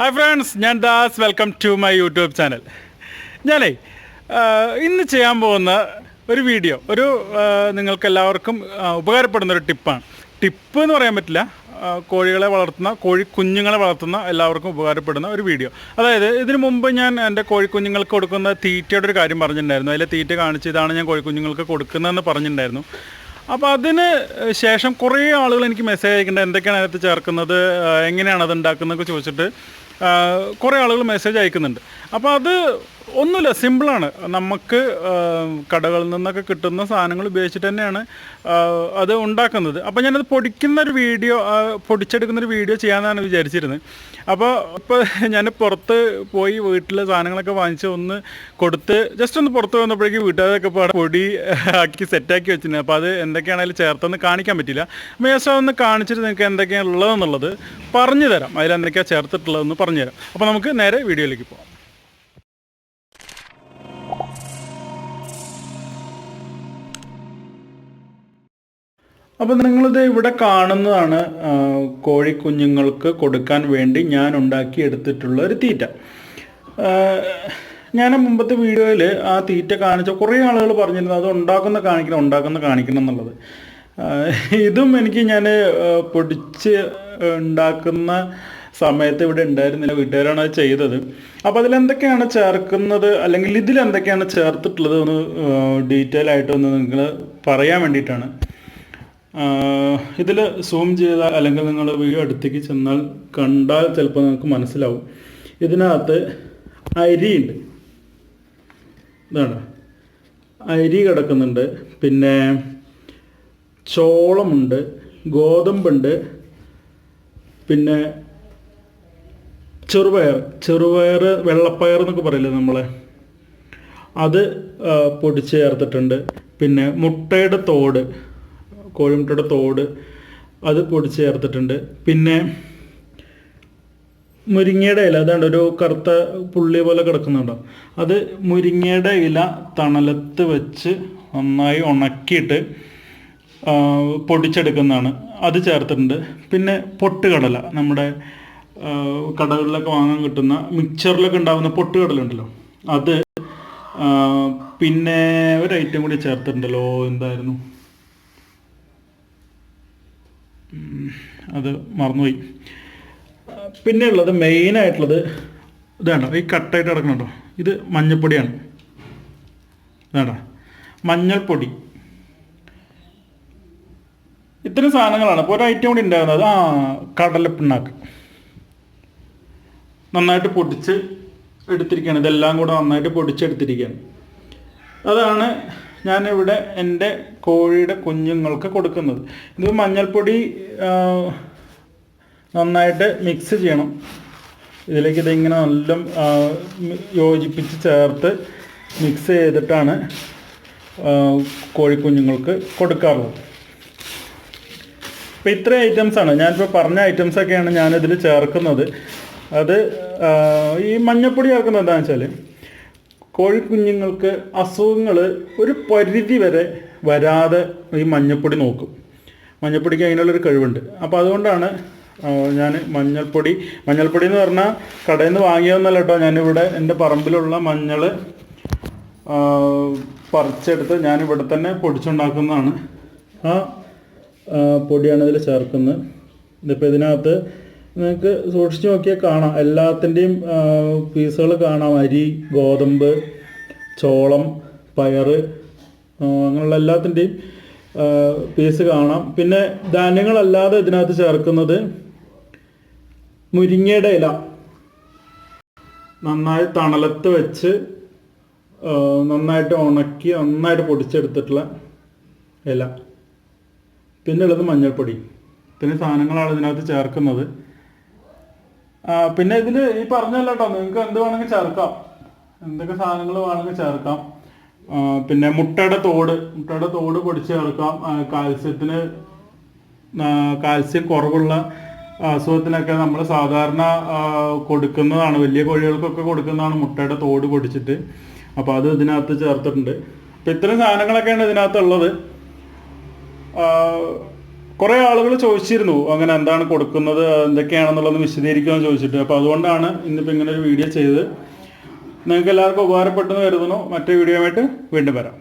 Hi friends ഞാൻ Das. Welcome to my YouTube channel ഞാനേ ഇന്ന് ചെയ്യാൻ പോകുന്ന ഒരു വീഡിയോ ഒരു നിങ്ങൾക്ക് എല്ലാവർക്കും ഉപകാരപ്പെടുന്ന ഒരു ടിപ്പാണ് ടിപ്പ് എന്ന് പറയാൻ പറ്റില്ല. കോഴികളെ വളർത്തുന്ന കോഴി കുഞ്ഞുങ്ങളെ വളർത്തുന്ന എല്ലാവർക്കും ഉപകാരപ്പെടുന്ന ഒരു വീഡിയോ അതായത് ഇതിനു മുമ്പ് ഞാൻ എന്റെ കോഴിക്കുഞ്ഞുങ്ങൾക്ക് കൊടുക്കുന്ന തീറ്റയുടെ ഒരു കാര്യം പറഞ്ഞിട്ടുണ്ടായിരുന്നു. അതിലെ തീറ്റ കാണിച്ച് ഇതാണ് ഞാൻ കോഴിക്കുഞ്ഞുങ്ങൾക്ക് കൊടുക്കുന്നതെന്ന് പറഞ്ഞിട്ടുണ്ടായിരുന്നു. അപ്പോൾ അതിന് ശേഷം കുറേ ആളുകൾ എനിക്ക് മെസ്സേജ് അയക്കേണ്ടത് എന്തൊക്കെയാണ് അതിനകത്ത് ചേർക്കുന്നത്? എങ്ങനെയാണ് അത് ഉണ്ടാക്കുന്നതൊക്കെ ചോദിച്ചിട്ട് കുറേ ആളുകൾ മെസ്സേജ് അയക്കുന്നുണ്ട്. അപ്പോൾ അത് ഒന്നുമില്ല സിമ്പിളാണ്. നമുക്ക് കടകളിൽ നിന്നൊക്കെ കിട്ടുന്ന സാധനങ്ങൾ ഉപയോഗിച്ചിട്ട് തന്നെയാണ് അത് ഉണ്ടാക്കുന്നത്. അപ്പോൾ ഞാനത് പൊടിക്കുന്ന ഒരു വീഡിയോ പൊടിച്ചെടുക്കുന്ന ഒരു വീഡിയോ ചെയ്യാമെന്നാണ് വിചാരിച്ചിരുന്നത്. അപ്പോൾ ഇപ്പോൾ ഞാൻ പുറത്ത് പോയി വീട്ടിലെ സാധനങ്ങളൊക്കെ വാങ്ങിച്ച് ഒന്ന് കൊടുത്ത് ജസ്റ്റ് ഒന്ന് പുറത്ത് വന്നപ്പോഴേക്കും വീട്ടുകാരൊക്കെ പാടെ പൊടി ആക്കി സെറ്റാക്കി വെച്ചിരുന്നത് അപ്പോൾ അത് എന്തൊക്കെയാണെങ്കിലും ചേർത്തൊന്ന് കാണിക്കാൻ പറ്റില്ല ജസ്റ്റ് ഒന്ന് കാണിച്ചിട്ട് നിങ്ങൾക്ക് എന്തൊക്കെയാണ് ഉള്ളതെന്നുള്ളത് പറഞ്ഞു തരാം അതിൽ എന്തൊക്കെയാണ് ചേർത്തിട്ടുള്ളതെന്ന് പറഞ്ഞു തരാം അപ്പോൾ നമുക്ക് നേരെ വീഡിയോയിലേക്ക് പോകാം അപ്പോൾ നിങ്ങളിത് ഇവിടെ കാണുന്നതാണ് കോഴിക്കുഞ്ഞുങ്ങൾക്ക് കൊടുക്കാൻ വേണ്ടി ഞാൻ ഉണ്ടാക്കി എടുത്തിട്ടുള്ള ഒരു തീറ്റ. ഞാൻ മുമ്പത്തെ വീഡിയോയിൽ ആ തീറ്റ കാണിച്ച കുറേ ആളുകൾ പറഞ്ഞിരുന്നു അത് ഉണ്ടാക്കുന്ന കാണിക്കണം ഉണ്ടാക്കുന്ന കാണിക്കണം എന്നുള്ളത്. ഇതും എനിക്ക് ഞാൻ പൊടിച്ച് ഉണ്ടാക്കുന്ന സമയത്ത് ഇവിടെ ഉണ്ടായിരുന്നില്ല വീട്ടുകാരാണ് അത് ചെയ്തത്. അപ്പോൾ അതിലെന്തൊക്കെയാണ് ചേർക്കുന്നത് അല്ലെങ്കിൽ ഇതിലെന്തൊക്കെയാണ് ചേർത്തിട്ടുള്ളത് ഒന്ന് ഡീറ്റെയിൽ ആയിട്ട് ഒന്ന് നിങ്ങൾ പറയാൻ വേണ്ടിയിട്ടാണ്. ഇതിൽ സൂം ചെയ്താൽ അല്ലെങ്കിൽ നിങ്ങൾ വീഡിയോ അടുത്തേക്ക് ചെന്നാൽ കണ്ടാൽ ചിലപ്പോൾ നിങ്ങൾക്ക് മനസ്സിലാവും. ഇതിനകത്ത് അരിയുണ്ട് ഇതാണ്. അരി കിടക്കുന്നുണ്ട്. പിന്നെ ചോളമുണ്ട് ഗോതമ്പുണ്ട് പിന്നെ ചെറുപയർ ചെറുപയർ വെള്ളപ്പയർ എന്നൊക്കെ പറയില്ലേ നമ്മളെ? അത് പൊടിച്ച് ചേർത്തിട്ടുണ്ട്. പിന്നെ മുട്ടയുടെ തോട്. കോഴിമുട്ടയുടെ തോട് അത് പൊടിച്ച് ചേർത്തിട്ടുണ്ട്. പിന്നെ മുരിങ്ങയുടെ ഇല അതാണ്ട് ഒരു കറുത്ത പുള്ളി പോലെ കിടക്കുന്നുണ്ടോ? അത് മുരിങ്ങയുടെ ഇല തണലത്ത് വെച്ച് നന്നായി ഉണക്കിയിട്ട് പൊടിച്ചെടുക്കുന്നതാണ്. അത് ചേർത്തിട്ടുണ്ട്. പിന്നെ പൊട്ടുകടല നമ്മുടെ കടകളിലൊക്കെ വാങ്ങാൻ കിട്ടുന്ന മിക്സറിലൊക്കെ ഉണ്ടാകുന്ന പൊട്ടുകടല ഉണ്ടല്ലോ അത് പിന്നെ ഒരു ഐറ്റം കൂടി ചേർത്തിട്ടുണ്ടല്ലോ എന്തായിരുന്നു? അത് മറന്നുപോയി. പിന്നെ ഉള്ളത് മെയിനായിട്ടുള്ളത് ഇതാണ്ടോ ഈ കട്ടായിട്ട് കിടക്കണുണ്ടോ ഇത് മഞ്ഞൾപ്പൊടിയാണ് ഇതാണ്ടോ മഞ്ഞൾപ്പൊടി. ഇത്തരം സാധനങ്ങളാണ്. ഇപ്പോൾ ഒരു ഐറ്റം കൂടി ഉണ്ടാകുന്നത് ആ കടലപ്പിണ്ണാക്ക്. നന്നായിട്ട് പൊടിച്ച് എടുത്തിരിക്കുകയാണ്. ഇതെല്ലാം കൂടെ നന്നായിട്ട് പൊടിച്ചെടുത്തിരിക്കുകയാണ്. അതാണ് ഞാനിവിടെ എന്റെ കോഴിയുടെ കുഞ്ഞുങ്ങൾക്ക് കൊടുക്കുന്നത്. ഇത് മഞ്ഞൾപ്പൊടി നന്നായിട്ട് മിക്സ് ചെയ്യണം. ഇതിലേക്ക് ഇതിങ്ങനെ നല്ല യോജിപ്പിച്ച് ചേർത്ത് മിക്സ് ചെയ്തിട്ടാണ് കോഴിക്കുഞ്ഞുങ്ങൾക്ക് കൊടുക്കാറുള്ളത്. അപ്പോൾ ഇത്രയും ഐറ്റംസാണ് ഞാനിപ്പോൾ പറഞ്ഞ ഐറ്റംസൊക്കെയാണ് ഞാനിതിൽ ചേർക്കുന്നത്. അത് ഈ മഞ്ഞപ്പൊടി ചേർക്കുന്നത് എന്താണെന്ന് വെച്ചാൽ കോഴിക്കുഞ്ഞുങ്ങൾക്ക് അസുഖങ്ങൾ ഒരു പരിധി വരെ വരാതെ ഈ മഞ്ഞപ്പൊടി നോക്കും. മഞ്ഞപ്പൊടിക്ക് അതിനുള്ളൊരു കഴിവുണ്ട്. അപ്പോൾ അതുകൊണ്ടാണ് ഞാൻ മഞ്ഞൾപ്പൊടി മഞ്ഞൾപ്പൊടി എന്ന് പറഞ്ഞാൽ കടയിൽ നിന്ന് വാങ്ങിയതെന്നല്ല കേട്ടോ. ഞാനിവിടെ എന്റെ പറമ്പിലുള്ള മഞ്ഞൾ പറിച്ചെടുത്ത് ഞാനിവിടെ തന്നെ പൊടിച്ചുണ്ടാക്കുന്നതാണ്. ആ, പൊടിയാണ് ഇതിൽ ചേർക്കുന്നത്. ഇതിപ്പോൾ ഇതിനകത്ത് നിങ്ങൾക്ക് സൂക്ഷിച്ച് നോക്കിയാൽ കാണാം. എല്ലാത്തിന്റെയും പീസുകൾ കാണാം. അരി ഗോതമ്പ് ചോളം പയർ അങ്ങനെയുള്ള എല്ലാത്തിന്റെയും പീസ് കാണാം. പിന്നെ ധാന്യങ്ങളല്ലാതെ ഇതിനകത്ത് ചേർക്കുന്നത് മുരിങ്ങയുടെ ഇല. നന്നായി തണലത്ത് വെച്ച് നന്നായിട്ട് ഉണക്കി നന്നായിട്ട് പൊടിച്ചെടുത്തിട്ടുള്ള ഇല. പിന്നെ ഉള്ളത് മഞ്ഞൾപ്പൊടി. പിന്നെ സാധനങ്ങളാണ് ഇതിനകത്ത് ചേർക്കുന്നത്. പിന്നെ ഇതിൽ ഈ പറഞ്ഞല്ലോ കേട്ടോ നിങ്ങൾക്ക് എന്ത് വേണമെങ്കിൽ ചേർക്കാം. എന്തൊക്കെ സാധനങ്ങൾ വേണമെങ്കിൽ ചേർക്കാം. പിന്നെ മുട്ടയുടെ തോട് മുട്ടയുടെ തോട് പൊടിച്ച് ചേർക്കാം. കാൽസ്യത്തിന് കാൽസ്യം കുറവുള്ള അസുഖത്തിനൊക്കെ നമ്മൾ സാധാരണ കൊടുക്കുന്നതാണ്. വലിയ കോഴികൾക്കൊക്കെ കൊടുക്കുന്നതാണ് മുട്ടയുടെ തോട് പൊടിച്ചിട്ട്. അപ്പോൾ അത് ഇതിനകത്ത് ചേർത്തിട്ടുണ്ട്. അപ്പോൾ ഇത്രയും സാധനങ്ങളൊക്കെയാണ് ഇതിനകത്തുള്ളത്. കുറേ ആളുകൾ ചോദിച്ചിരുന്നു അങ്ങനെ എന്താണ് കൊടുക്കുന്നത് എന്തൊക്കെയാണെന്നുള്ളത് വിശദീകരിക്കുമെന്ന് ചോദിച്ചിട്ട്. അപ്പോൾ അതുകൊണ്ടാണ് ഇന്നിപ്പോൾ ഇങ്ങനെ ഒരു വീഡിയോ ചെയ്ത് നിങ്ങൾക്ക് എല്ലാവർക്കും ഉപകാരപ്പെട്ടെന്ന് കരുതുന്നു. മറ്റേ വീഡിയോ ആയിട്ട് വീണ്ടും വരാം.